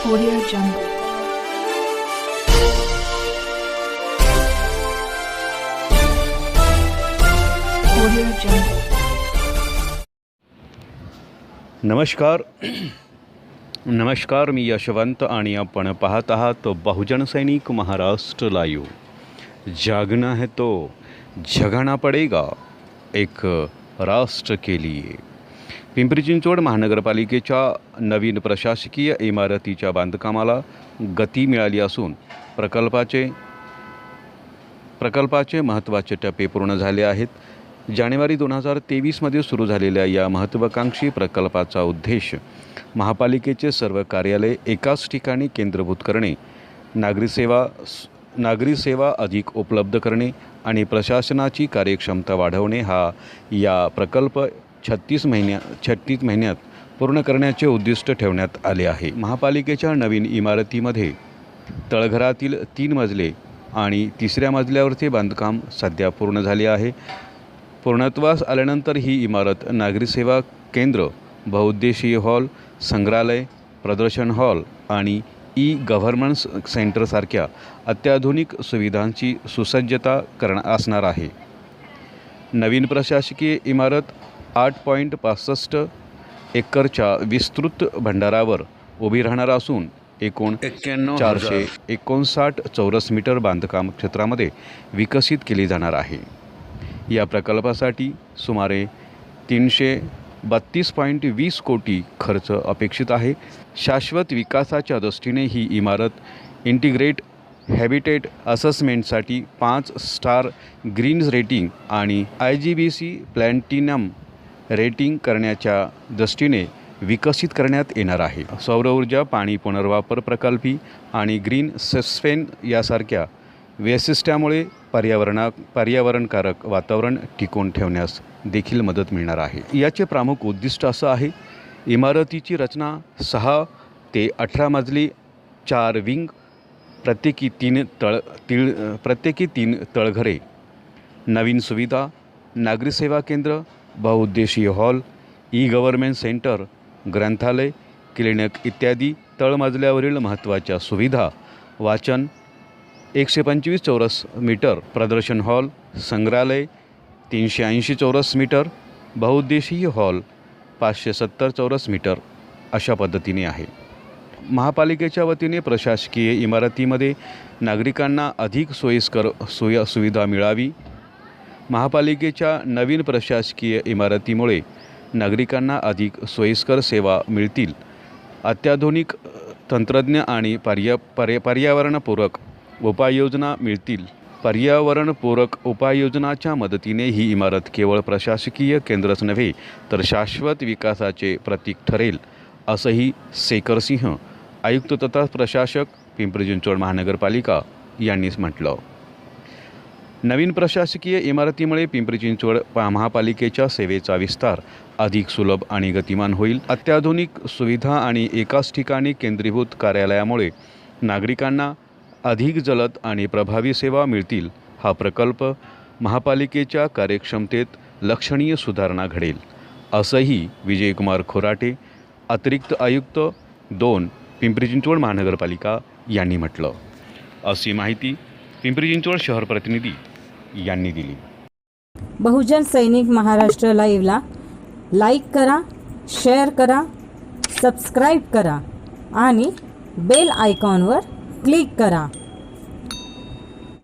Audio Jungle. Audio Jungle. नमस्कार नमस्कार, मी यशवंत आणि आपण पाहत आहात बहुजन सैनिक महाराष्ट्र लाईव्ह जागना है तो जगाना पडेगा, एक राष्ट्र के लिए पिंपरी चिंचवड महानगरपालिकेच्या नवीन प्रशासकीय इमारतीच्या बांधकामाला गती मिळाली असून प्रकल्पाचे प्रकल्पाचे महत्त्वाचे टप्पे पूर्ण झाले आहेत. जानेवारी दोन हजार तेवीसमध्ये सुरू झालेल्या या महत्त्वाकांक्षी प्रकल्पाचा उद्देश महापालिकेचे सर्व कार्यालय एकाच ठिकाणी केंद्रभूत करणे नागरी सेवा नागरी सेवा अधिक उपलब्ध करणे आणि प्रशासनाची कार्यक्षमता वाढवणे हा या प्रकल्प छत्तीस महिन्या छत्तीस महिन्यात पूर्ण करण्याचे उद्दिष्ट ठेवण्यात आले आहे. महापालिकेच्या नवीन इमारतीमध्ये तळघरातील तीन मजले आणि तिसऱ्या मजल्यावरचे बांधकाम सध्या पूर्ण झाले आहे. पूर्णत्वास आल्यानंतर ही इमारत नागरी सेवा केंद्र बहुउद्देशीय हॉल संग्रहालय प्रदर्शन हॉल आणि ई गव्हर्नन्स सेंटरसारख्या अत्याधुनिक सुविधांची सुसज्जता करण असणार आहे. नवीन प्रशासकीय इमारत आठ पॉईंट पासष्ट एकरच्या विस्तृत भंडारावर उभी राहणार असून एकूण एक्क्याण्णव चारशे एकोणसाठ चौरस मीटर बांधकाम क्षेत्रामध्ये विकसित केली जाणार आहे. या प्रकल्पासाठी सुमारे तीनशे बत्तीस पॉईंट वीस कोटी खर्च अपेक्षित आहे. शाश्वत विकासाच्या दृष्टीने ही इमारत इंटिग्रेट हॅबिटेट असेसमेंटसाठी पाच स्टार ग्रीन्स रेटिंग आणि I G B C platinum rating करण्याच्या दृष्टीने विकसित करण्यात येणार आहे. सौरऊर्जा पाणी पुनर्वापर प्रकल्पी आणि ग्रीन सस्पेन यासारख्या वैशिष्ट्यामुळे पर्यावरणा पर्यावरणकारक वातावरण टिकून ठेवण्यास देखील मदत मिळणार आहे. याचे प्रमुख उद्दिष्ट असं आहे इमारतीची रचना सहा ते अठरा मजली चार विंग प्रत्येकी तीन तळ तीळ प्रत्येकी तीन तळघरे नवीन सुविधा नागरी सेवा केंद्र बहुउद्देशीय हॉल ई गव्हर्नमेंट सेंटर ग्रंथालय क्लिनिक इत्यादी तळमजल्यावरील महत्त्वाच्या सुविधा वाचन एकशे पंचवीस चौरस मीटर प्रदर्शन हॉल संग्रहालय तीनशे ऐंशी चौरस मीटर बहुउद्देशीय हॉल पाचशे सत्तर चौरस मीटर अशा पद्धतीने आहे. महापालिकेच्या वतीने प्रशासकीय इमारतीमध्ये नागरिकांना अधिक सोयीस्कर सोय सुविधा मिळावी. महापालिकेच्या नवीन प्रशासकीय इमारतीमुळे नागरिकांना अधिक सोयीस्कर सेवा मिळतील. अत्याधुनिक तंत्रज्ञ आणि पर्या पर्य पर्यावरणपूरक उपाययोजना मिळतील. पर्यावरणपूरक उपाययोजनाच्या मदतीने ही इमारत केवळ प्रशासकीय केंद्रच नव्हे तर शाश्वत विकासाचे प्रतीक ठरेल असंही शेखरसिंह आयुक्त तथा प्रशासक पिंपरी चिंचवड महानगरपालिका यांनीच म्हटलं. नवीन प्रशासकीय इमारतीमुळे पिंपरी चिंचवड पा महापालिकेच्या सेवेचा विस्तार. अधिक सुलभ आणि गतिमान होईल अत्याधुनिक सुविधा आणि एकाच ठिकाणी केंद्रीभूत कार्यालयामुळे नागरिकांना अधिक जलद आणि प्रभावी सेवा मिळतील हा प्रकल्प महापालिकेच्या कार्यक्षमतेत लक्षणीय सुधारणा घडेल. असंही विजयकुमार खोराटे अतिरिक्त आयुक्त दोन पिंपरी चिंचवड महानगरपालिका यांनी म्हटलं. अशी माहिती पिंपरी चिंचवड शहर प्रतिनिधी यांनी दिली. बहुजन सैनिक महाराष्ट्र लाईव्हला लाईक करा शेअर करा सबस्क्राईब करा आणि बेल आयकॉनवर क्लिक करा.